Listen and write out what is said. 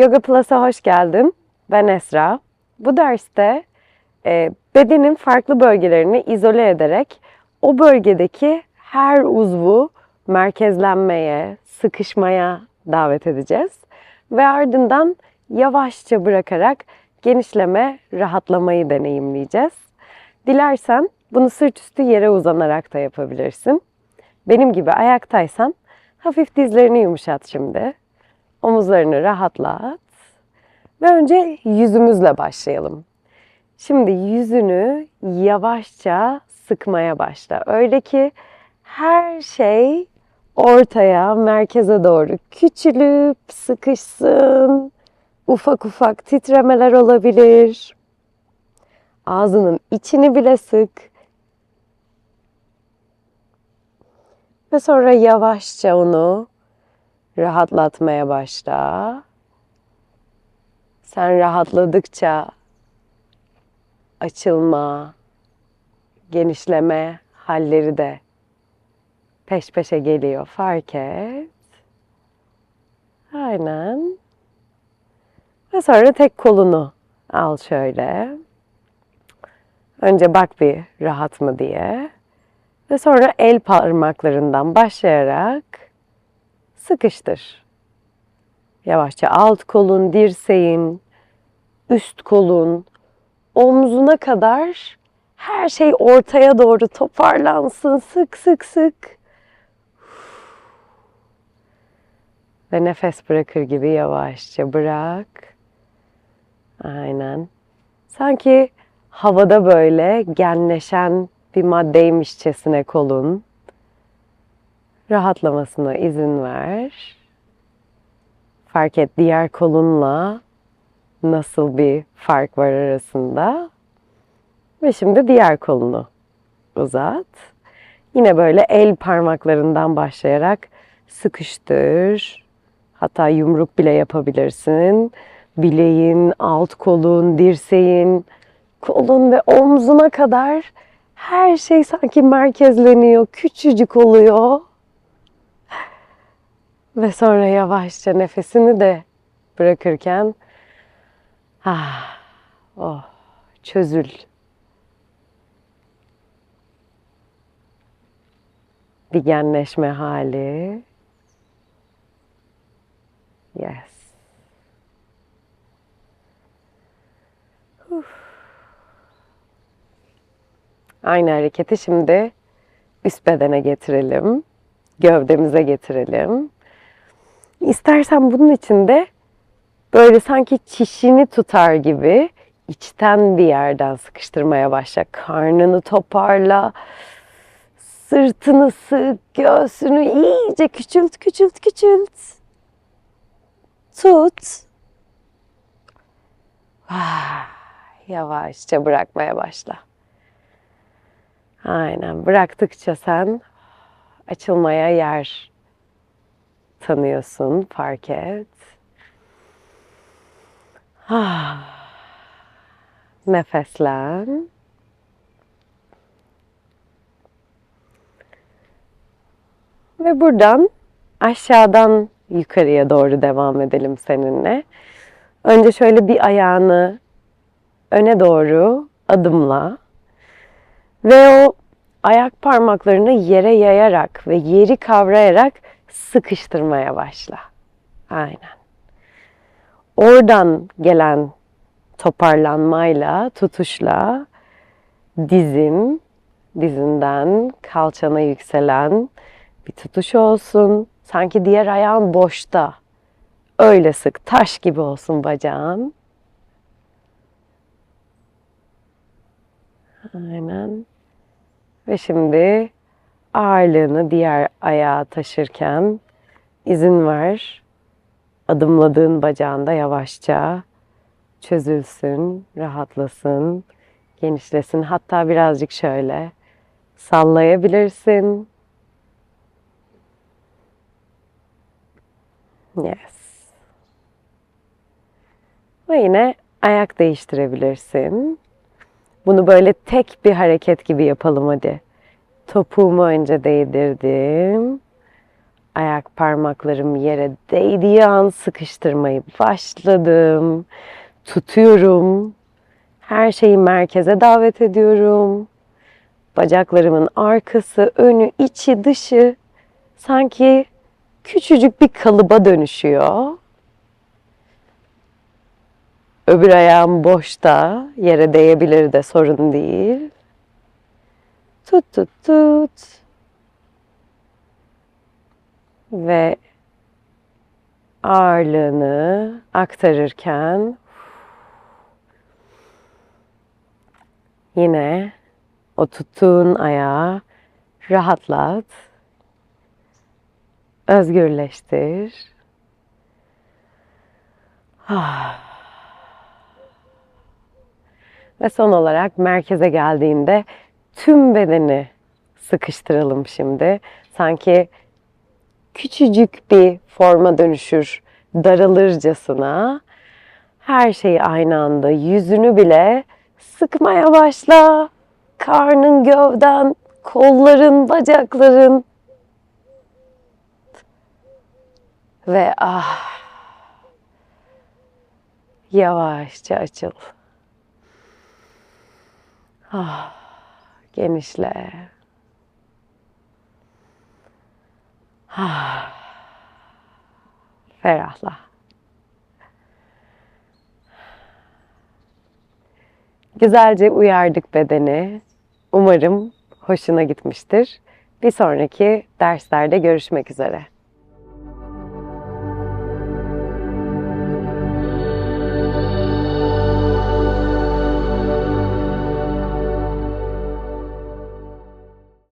Yoga Plus'a hoş geldin. Ben Esra. Bu derste e, bedenin farklı bölgelerini izole ederek o bölgedeki her uzvu merkezlenmeye, sıkışmaya davet edeceğiz. Ve ardından yavaşça bırakarak genişleme, rahatlamayı deneyimleyeceğiz. Dilersen bunu sırt üstü yere uzanarak da yapabilirsin. Benim gibi ayaktaysan hafif dizlerini yumuşat şimdi. Omuzlarını rahatlat. Ve önce yüzümüzle başlayalım. Şimdi yüzünü yavaşça sıkmaya başla. Öyle ki her şey ortaya, merkeze doğru küçülüp sıkışsın. Ufak ufak titremeler olabilir. Ağzının içini bile sık. Ve sonra yavaşça onu rahatlatmaya başla. Sen rahatladıkça açılma, genişleme halleri de peş peşe geliyor. Fark et. Aynen. Ve sonra tek kolunu al şöyle. Önce bak bir rahat mı diye. Ve sonra el parmaklarından başlayarak sıkıştır. Yavaşça alt kolun, dirseğin, üst kolun, omzuna kadar her şey ortaya doğru toparlansın. Sık sık sık. Ve nefes bırakır gibi yavaşça bırak. Aynen. Sanki havada böyle genleşen bir maddeymişçesine kolun rahatlamasına izin ver. Fark et diğer kolunla nasıl bir fark var arasında. Ve şimdi diğer kolunu uzat. Yine böyle el parmaklarından başlayarak sıkıştır. Hatta yumruk bile yapabilirsin. Bileğin, alt kolun, dirseğin, kolun ve omzuna kadar her şey sanki merkezleniyor, küçücük oluyor. Ve sonra yavaşça nefesini de bırakırken ah, oh, çözül. Bir genleşme hali. Yes. Uf. Aynı hareketi şimdi üst bedene getirelim. Gövdemize getirelim. İstersen bunun için de böyle sanki çişini tutar gibi içten bir yerden sıkıştırmaya başla. Karnını toparla. Sırtını sık, göğsünü iyice küçült, küçült, küçült. Tut. Ah, Yavaşça bırakmaya başla. Aynen. Bıraktıkça sen açılmaya yer tanıyorsun. Fark et. Ah. Nefeslen. Ve buradan aşağıdan yukarıya doğru devam edelim seninle. Önce şöyle bir ayağını öne doğru adımla. Ve o ayak parmaklarını yere yayarak ve yeri kavrayarak sıkıştırmaya başla. Aynen. Oradan gelen toparlanmayla, tutuşla dizin, dizinden kalçana yükselen bir tutuş olsun. Sanki diğer ayağın boşta. Öyle sık, taş gibi olsun bacağın. Aynen. Ve şimdi ağırlığını diğer ayağa taşırken izin ver. Adımladığın bacağında yavaşça çözülsün, rahatlasın, genişlesin. Hatta birazcık şöyle sallayabilirsin. Yes. Ve yine ayak değiştirebilirsin. Bunu böyle tek bir hareket gibi yapalım hadi. Topuğumu önce değdirdim. Ayak parmaklarım yere değdiği an sıkıştırmayı başladım. Tutuyorum. Her şeyi merkeze davet ediyorum. Bacaklarımın arkası, önü, içi, dışı sanki küçücük bir kalıba dönüşüyor. Öbür ayağım boşta, yere değebilir de sorun değil. Tut tut tut. Ve ağırlığını aktarırken yine o tuttuğun ayağı rahatlat. Özgürleştir. Ah. Ve son olarak merkeze geldiğinde tüm bedeni sıkıştıralım şimdi. Sanki küçücük bir forma dönüşür, daralırcasına. Her şeyi aynı anda, yüzünü bile sıkmaya başla. Karnın, gövden, kolların, bacakların. Ve ah, yavaşça açıl. Ah, genişle. Ah, ferahla. Güzelce uyardık bedeni. Umarım hoşuna gitmiştir. Bir sonraki derslerde görüşmek üzere.